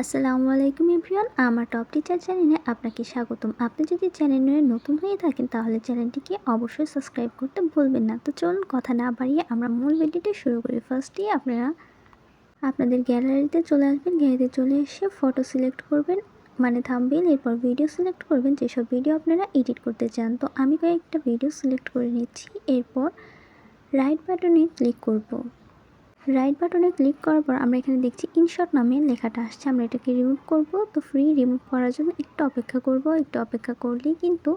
আসসালামু আলাইকুম এভরিওয়ান, আমার টপ টিচার চ্যানেলে আপনাকে স্বাগতম। আপনি যদি চ্যানেলে নতুন হয়ে থাকেন, তাহলে চ্যানেলটিকে অবশ্যই সাবস্ক্রাইব করতে ভুলবেন না। তো চলুন কথা না বাড়িয়ে আমরা মূল ভিডিওটি শুরু করি। ফার্স্টেই আপনারা আপনাদের গ্যালারিতে চলে আসবেন। গ্যালারিতে চলে এসে ফটো সিলেক্ট করবেন মানে থামবেন এরপর ভিডিও সিলেক্ট করবেন। যেসব ভিডিও আপনারা এডিট করতে চান, তো আমি কয়েকটা ভিডিও সিলেক্ট করে নিচ্ছি। এরপর রাইট বাটনে ক্লিক করব। রাইট বাটনে ক্লিক করার পর আমরা এখানে দেখছি ইনশর্ট নামে লেখাটা আসছে। আমরা এটাকে রিমুভ করব। তো ফ্রি রিমুভ করার জন্য একটু অপেক্ষা করব। একটু অপেক্ষা করলেই কিন্তু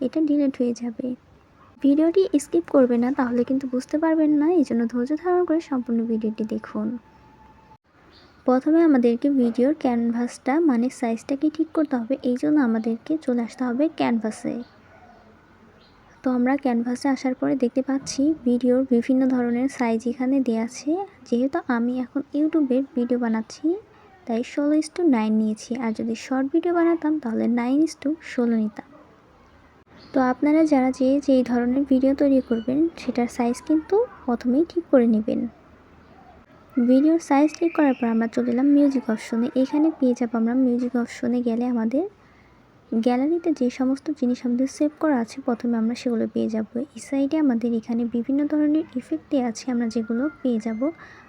এটা ডিলিট হয়ে যাবে। ভিডিওটি স্কিপ করবে না, তাহলে কিন্তু বুঝতে পারবেন না। এই জন্য ধৈর্য ধারণ করে সম্পূর্ণ ভিডিওটি দেখুন। প্রথমে আমাদেরকে ভিডিওর ক্যানভাসটা মানে সাইজটাকে ঠিক করতে হবে। এই জন্য আমাদেরকে চলে আসতে হবে ক্যানভাসে তো আমরা ক্যানভাসে আসার পরে দেখতে পাচ্ছি ভিডিওর বিভিন্ন ধরনের সাইজ এখানে দেওয়া আছে। যেহেতু আমি এখন ইউটিউবের ভিডিও বানাচ্ছি, তাই ষোলো ইস টু নাইন নিয়েছি। আর যদি শর্ট ভিডিও বানাতাম, তাহলে নাইন ইস টু ষোলো নিতাম। তো আপনারা যারা যে যেই ধরনের ভিডিও তৈরি করবেন, সেটার সাইজ কিন্তু প্রথমেই ঠিক করে নেবেন। ভিডিওর সাইজ ঠিক করার পর আমরা চলে এলাম মিউজিক অপশনে এখানে পেয়ে যাব আমরা মিউজিক অপশনে গেলে আমাদের গ্যালারিতে যে সমস্ত জিনিস আমাদের সেভ করা আছে, প্রথমে আমরা সেগুলো পেয়ে যাব। এই সাইডে আমাদের এখানে বিভিন্ন ধরনের ইফেক্ট দেওয়া আছে, আমরা যেগুলো পেয়ে যাব।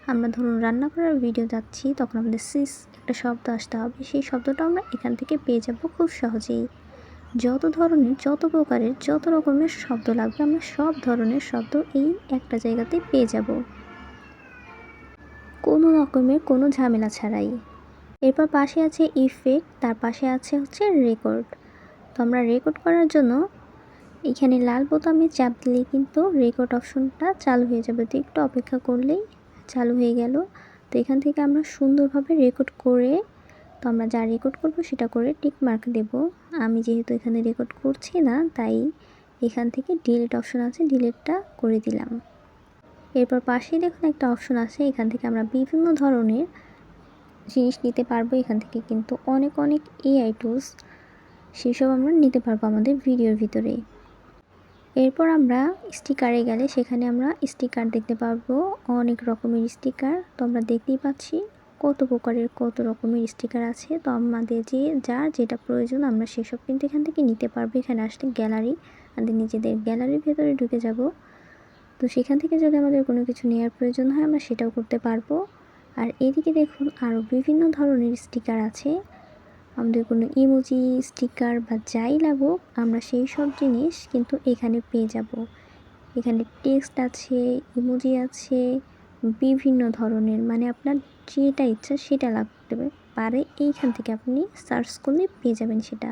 আমরা ধরুন রান্না করার ভিডিও যাচ্ছি, তখন আমাদের সিস একটা শব্দ আসতে হবে। সেই শব্দটা আমরা এখান থেকে পেয়ে যাব খুব সহজেই। যত ধরনের, যত প্রকারের, যত রকমের শব্দ লাগবে, আমরা সব ধরনের শব্দ এই একটা জায়গাতে পেয়ে যাব। কোনো রকমের কোনো ঝামেলা ছাড়াই। এরপর পাশে আছে ইফেক্ট তার পাশে আছে হচ্ছে রেকর্ড তো আমরা রেকর্ড করার জন্য এখানে লাল বোতামে চাপ দিলে কিন্তু রেকর্ড অপশনটা চালু হয়ে যাবে। তো একটু অপেক্ষা করলেই চালু হয়ে গেল। তো এখান থেকে আমরা সুন্দরভাবে রেকর্ড করে, তো আমরা যা রেকর্ড করব সেটা করে টিক মার্ক দেব। আমি যেহেতু এখানে রেকর্ড করছি না, তাই এখান থেকে ডিলিট অপশন আছে ডিলিটটা করে দিলাম। এরপর পাশেই দেখুন একটা অপশন আছে। এখান থেকে আমরা বিভিন্ন ধরনের জিনিস নিতে পারব এখান থেকে, কিন্তু অনেক অনেক এআই টুলস সেসব আমরা নিতে পারব আমাদের ভিডিওর ভিতরে। এরপর আমরা স্টিকারে গেলে সেখানে আমরা স্টিকার দেখতে পারব, অনেক রকমের স্টিকার তো আমরা দেখতেই পাচ্ছি কত প্রকারের, কত রকমের স্টিকার আছে। তো আমাদের যে, যার যেটা প্রয়োজন আমরা সেসব কিন্তু এখান থেকে নিতে পারব। এখানে আসলে গ্যালারি আমাদের নিজেদের গ্যালারির ভেতরে ঢুকে যাব। তো সেখান থেকে যদি আমাদের কোনো কিছু নেওয়ার প্রয়োজন হয় আমরা সেটাও করতে পারব। আর এদিকে দেখুন আরও বিভিন্ন ধরনের স্টিকার আছে। আমাদের কোনো ইমোজি, স্টিকার বা যাই লাগুক, আমরা সেই সব জিনিস কিন্তু এখানে পেয়ে যাব। এখানে টেক্সট আছে, ইমোজি আছে, বিভিন্ন ধরনের। মানে আপনার যেটা ইচ্ছা সেটা লাগতে পারে, এইখান থেকে আপনি সার্চ করলে পেয়ে যাবেন সেটা।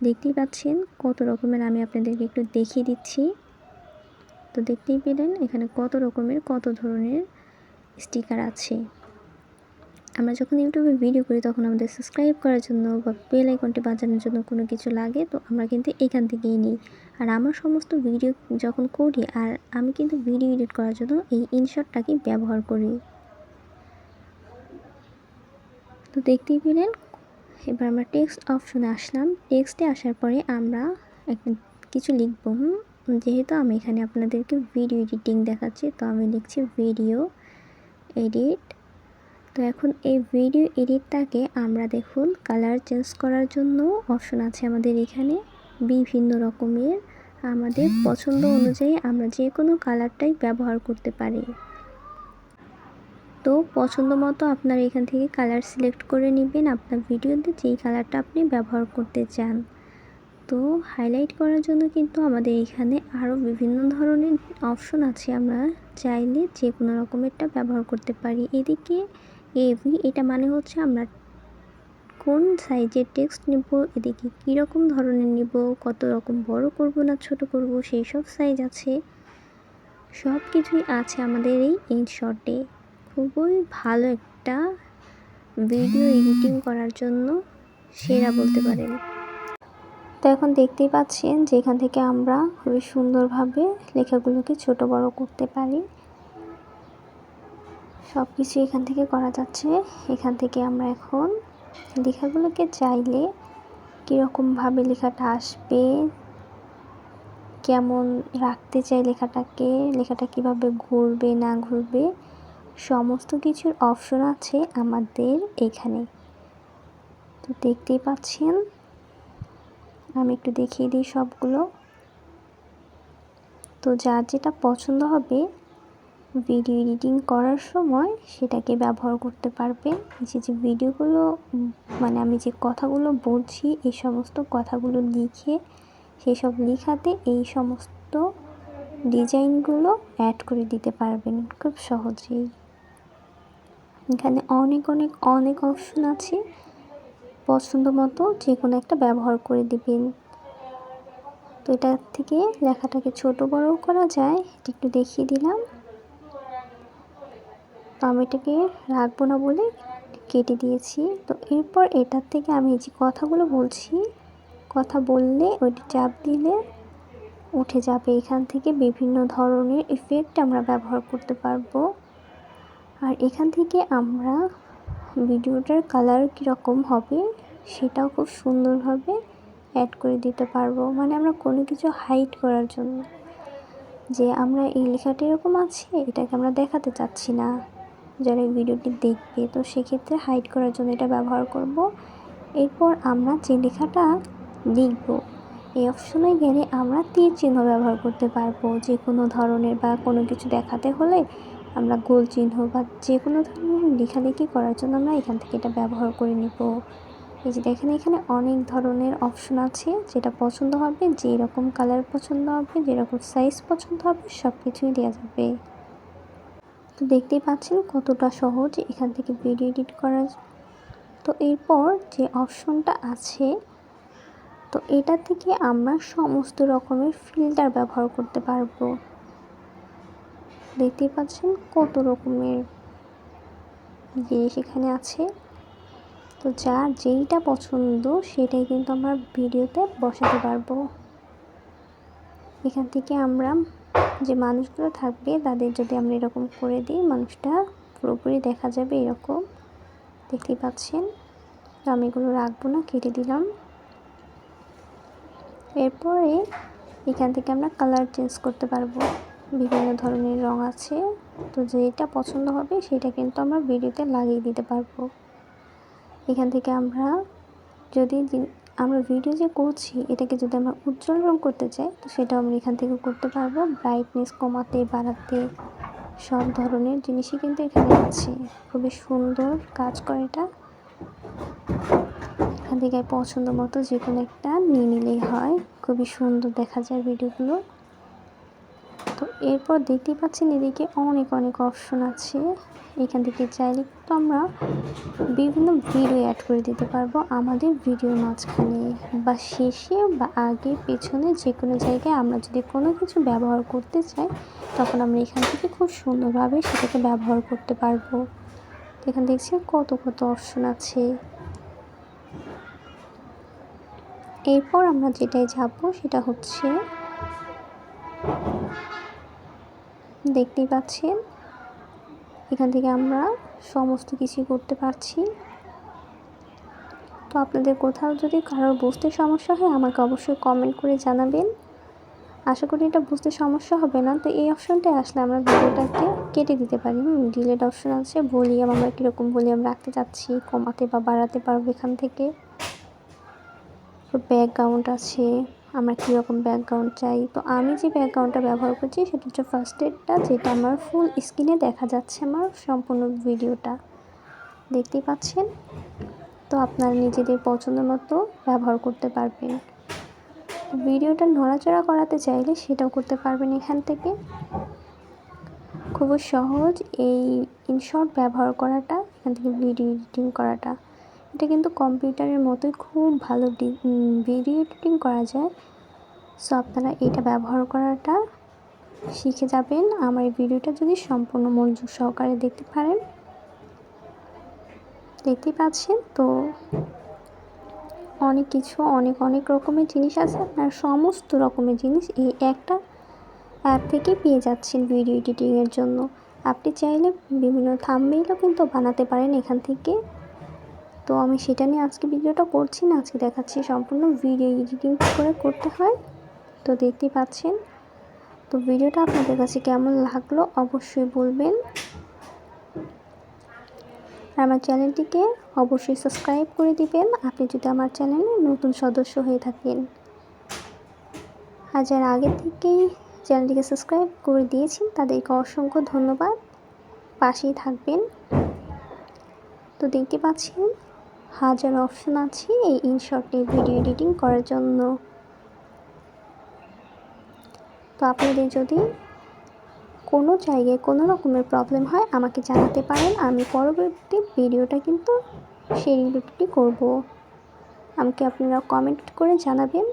দেখতেই পাচ্ছেন কত রকমের, আমি আপনাদেরকে একটু দেখিয়ে দিচ্ছি। তো দেখতেই পেলেন এখানে কত রকমের, কত ধরনের স্টিকার আছে। আমরা যখন ইউটিউবে ভিডিও করি, তখন আমাদের সাবস্ক্রাইব করার জন্য বা বেল আইকনটি বাজানোর জন্য কোনো কিছু লাগে, তো আমরা কিন্তু এখান থেকেই নিই। আর আমার সমস্ত ভিডিও যখন করি, আর আমি কিন্তু ভিডিও এডিট করার জন্য এই ইনশটটাকে ব্যবহার করি। তো দেখতেই পেলেন, এবার আমরা টেক্সট অপশনে আসলাম। টেক্সটে আসার পরে আমরা কিছু লিখব যেহেতু আমি এখানে আপনাদেরকে ভিডিও এডিটিং দেখাচ্ছি, তো আমি লিখছি ভিডিও এডিট। তো এখন এই ভিডিও এডিটটাকে আমরা দেখুন, কালার চেঞ্জ করার জন্য অপশন আছে আমাদের এখানে, বিভিন্ন রকমের। আমাদের পছন্দ অনুযায়ী আমরা যে কোনো কালারটাই ব্যবহার করতে পারি। তো পছন্দ মতো আপনার এখান থেকে কালার সিলেক্ট করে নেবেন, আপনার ভিডিওতে যেই কালারটা আপনি ব্যবহার করতে চান। তো হাইলাইট করার জন্য কিন্তু আমাদের এখানে আরও বিভিন্ন ধরনের অপশন আছে। আমরা চাইলে যে কোনো রকমেরটা ব্যবহার করতে পারি। এদিকে এভি এটা মানে হচ্ছে আমরা কোন সাইজের টেক্সট নেব, এদিকে কীরকম ধরনের নেব, কত রকম বড় করব না ছোট করব, সেই সব সাইজ আছে। সব কিছুই আছে আমাদের এই ইনশটে খুবই ভালো একটা ভিডিও এডিটিং করার জন্য সেরা বলতে পারেন। তো এখন দেখতেই পাচ্ছেন যে এখান থেকে আমরা খুবই সুন্দরভাবে লেখাগুলোকে ছোট বড় করতে পারি। সব কিছু এখান থেকে করা যাচ্ছে। এখান থেকে আমরা এখন লেখাগুলোকে চাইলে কীরকমভাবে লেখাটা আসবে, কেমন রাখতে চাই লেখাটাকে, লেখাটা কীভাবে ঘুরবে, না ঘুরবে, সমস্ত কিছুর অপশন আছে আমাদের এখানে। তো দেখতেই পাচ্ছেন আমি একটু দেখিয়ে দিই সবগুলো। তো যার যেটা পছন্দ হবে ভিডিও এডিটিং করার সময় সেটাকে ব্যবহার করতে পারবেন যে যে ভিডিওগুলো মানে আমি যে কথাগুলো বলছি, এই সমস্ত কথাগুলো লিখে সেই সব লেখাতে এই সমস্ত ডিজাইনগুলো অ্যাড করে দিতে পারবেন খুব সহজেই। এখানে অনেক অনেক অনেক অপশন আছে। পছন্দ মতো যে কোনো একটা ব্যবহার করে দিবেন। তো এটা থেকে লেখাটাকে ছোট বড় করা যায়, এটা একটু দেখিয়ে দিলাম। তো আমি এটাকে রাখব না বলে কেটে দিয়েছি। তো এরপর এটার থেকে আমি যে কথাগুলো বলছি, কথা বললে ওইটি চাপ দিলে উঠে যাবে। এখান থেকে বিভিন্ন ধরনের ইফেক্ট আমরা ব্যবহার করতে পারব। আর এখান থেকে আমরা ভিডিওটার কালার কীরকম হবে, সেটাও খুব সুন্দরভাবে অ্যাড করে দিতে পারব। মানে আমরা কোনো কিছু হাইড করার জন্য। যে আমরা এই লেখাটা এরকম আছে, এটাকে আমরা দেখাতে চাচ্ছি না। যারা এই ভিডিওটি দেখবে, তো সেক্ষেত্রে হাইড করার জন্য এটা ব্যবহার করব। এরপর আমরা যে লেখাটা লিখব, এই অপশনে গেলে আমরা তীর চিহ্ন ব্যবহার করতে পারব। যে কোনো ধরনের বা কোনো কিছু দেখাতে হলে আমরা গোল চিহ্ন বা যে কোনো ধরনের লেখালেখি করার জন্য আমরা এখান থেকে এটা ব্যবহার করে নিব। এই যে দেখেন, এখানে অনেক ধরনের অপশন আছে, যেটা পছন্দ হবে, যেরকম কালার পছন্দ হবে, যেরকম সাইজ পছন্দ হবে সব কিছুই দেওয়া যাবে। তো দেখতেই পাচ্ছেন কতটা সহজ এখান থেকে ভিডিও এডিট করা তো এরপর যে অপশনটা আছে, তো এটা থেকে আমরা সমস্ত রকমের ফিল্টার ব্যবহার করতে পারব। দেখতেই পাচ্ছেন কত রকমের জিনিস এখানে আছে। তো যার যেইটা পছন্দ সেটাই কিন্তু আমরা ভিডিওতে বসাতে পারব। এখান থেকে আমরা যে মানুষগুলো থাকবে তাদের যদি আমরা এরকম করে দিই, মানুষটা পুরোপুরি দেখা যাবে এরকম। দেখতেই পাচ্ছেন তো আমি এগুলো রাখব না, কেটে দিলাম। এরপরে এখান থেকে আমরা কালার চেঞ্জ করতে পারব। বিভিন্ন ধরনের রং আছে। তো যেটা পছন্দ হবে সেটা কিন্তু আমরা ভিডিওতে লাগিয়ে দিতে পারব। এখান থেকে আমরা যদি আমরা ভিডিও যে করছি, এটাকে যদি আমরা উজ্জ্বল রং করতে চাই, তো সেটাও আমরা এখান থেকে করতে পারব। ব্রাইটনেস কমাতে, বাড়াতে সব ধরনের জিনিসই কিন্তু এখানে আছে। খুবই সুন্দর কাজ করে এটা। এখান থেকে পছন্দ মতো যে কোনো একটা নিয়ে নিলেই হয়। খুবই সুন্দর দেখা যায় ভিডিওগুলো এরপর দেখতে পাচ্ছেন এদিকে অনেক অনেক অপশন আছে। এখান থেকে চাইলে তো আমরা বিভিন্ন ভিডিও অ্যাড করে দিতে পারব আমাদের ভিডিওর মাঝখানে। বা শেষে বা আগে, পেছনে যে কোনো জায়গায় আমরা যদি কোনো কিছু ব্যবহার করতে চাই, তখন আমরা এখান থেকে খুব সুন্দরভাবে সেটাকে ব্যবহার করতে পারব। এখানে দেখছি কত কত অপশন আছে। এরপর আমরা যেটাই যাব সেটা হচ্ছে দেখতেই পাচ্ছেন। এখান থেকে আমরা সমস্ত কিছু করতে পারছি। তো আপনাদের কোথাও যদি কারোর বুঝতে সমস্যা হয়, আমাকে অবশ্যই কমেন্ট করে জানাবেন। আশা করি এটা বুঝতে সমস্যা হবে না। তো এই অপশনটায় আসলে আমরা ভিডিওটাকে কেটে দিতে পারি। ডিলেট অপশন আছে। ভলিউম আমরা কীরকম ভলিউম রাখতে চাচ্ছি কমাতে বা বাড়াতে পারব এখান থেকে। ব্যাকগ্রাউন্ড আছে। আমরা কীরকম ব্যাকগ্রাউন্ড চাই? তো আমি যে ব্যাকগ্রাউন্ডটা ব্যবহার করছি, সেটা হচ্ছে ফার্স্ট এডটা যেটা আমার ফুল স্ক্রিনে দেখা যাচ্ছে আমার সম্পূর্ণ ভিডিওটা। দেখতেই পাচ্ছেন? তো আপনারা নিজেদের পছন্দ মতো ব্যবহার করতে পারবেন। ভিডিওটা নড়াচড়া করাতে চাইলে সেটাও করতে পারবেন এখান থেকে। খুব সহজ এই ইনশর্ট ব্যবহার করাটা, এখান থেকে ভিডিও এডিটিং করাটা। এটা কিন্তু কম্পিউটারের মতোই খুব ভালো ভিডিও এডিটিং করা যায়। সো আপনারা এটা ব্যবহার করাটা শিখে যাবেন। আমার এই ভিডিওটা যদি সম্পূর্ণ মনোযোগ সহকারে দেখতে পারেন, দেখতেই পাচ্ছেন। তো, অনেক কিছু, অনেক অনেক রকমের জিনিস আছে। আপনার সমস্ত রকমের জিনিস এই একটা অ্যাপ থেকে পেয়ে যাচ্ছেন ভিডিও এডিটিংয়ের জন্য। আপনি চাইলে বিভিন্ন থামমেইলও কিন্তু বানাতে পারেন এখান থেকে। তো আমি সেটা নিয়ে আজকে ভিডিওটা করছি না, আজকে দেখাচ্ছি সম্পূর্ণ ভিডিও এডিটিং করে করতে হয়। তো দেখতে পাচ্ছেন। তো ভিডিওটা আপনাদের কাছে কেমন লাগল অবশ্যই বলবেন। আমার চ্যানেলটিকে অবশ্যই সাবস্ক্রাইব করে দিবেন। আপনি যদি আমার চ্যানেলে নতুন সদস্য হয়ে থাকেন, আর যারা আগে থেকেই চ্যানেলটিকে সাবস্ক্রাইব করে দিয়েছেন, তাদেরকে অসংখ্য ধন্যবাদ। পাশেই থাকবেন। তো দেখতে পাচ্ছেন হাজার অপশান আছে এই ইনশর্টে ভিডিও এডিটিং করার জন্য। তো আপনাদের যদি কোনো জায়গায় কোনো রকমের প্রবলেম হয়, আমাকে জানাতে পারেন। আমি পরবর্তী ভিডিওটা কিন্তু সেই রিলেটেডই করব। আমাকে আপনারা কমেন্ট করে জানাবেন।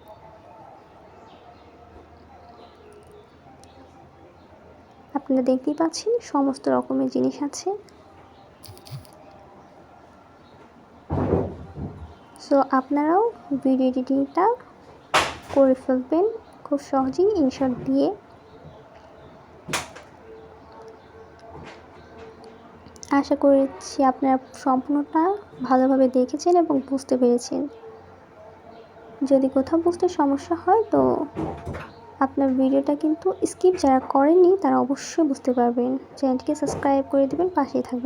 আপনারা দেখতেই পাচ্ছেন সমস্ত রকমের জিনিস আছে। সো আপনারাও ভিডিও এডিটিংটা করে ফেলবেন খুব সহজেই ইনশর্ট দিয়ে। আশা করেছি আপনারা সম্পূর্ণটা ভালোভাবে দেখেছেন এবং বুঝতে পেরেছেন। যদি কোথাও বুঝতে সমস্যা হয়, তো আপনার ভিডিওটা কিন্তু স্কিপ যারা করেননি, তারা অবশ্যই বুঝতে পারবেন। চ্যানেলটিকে সাবস্ক্রাইব করে দেবেন, পাশেই থাকবেন।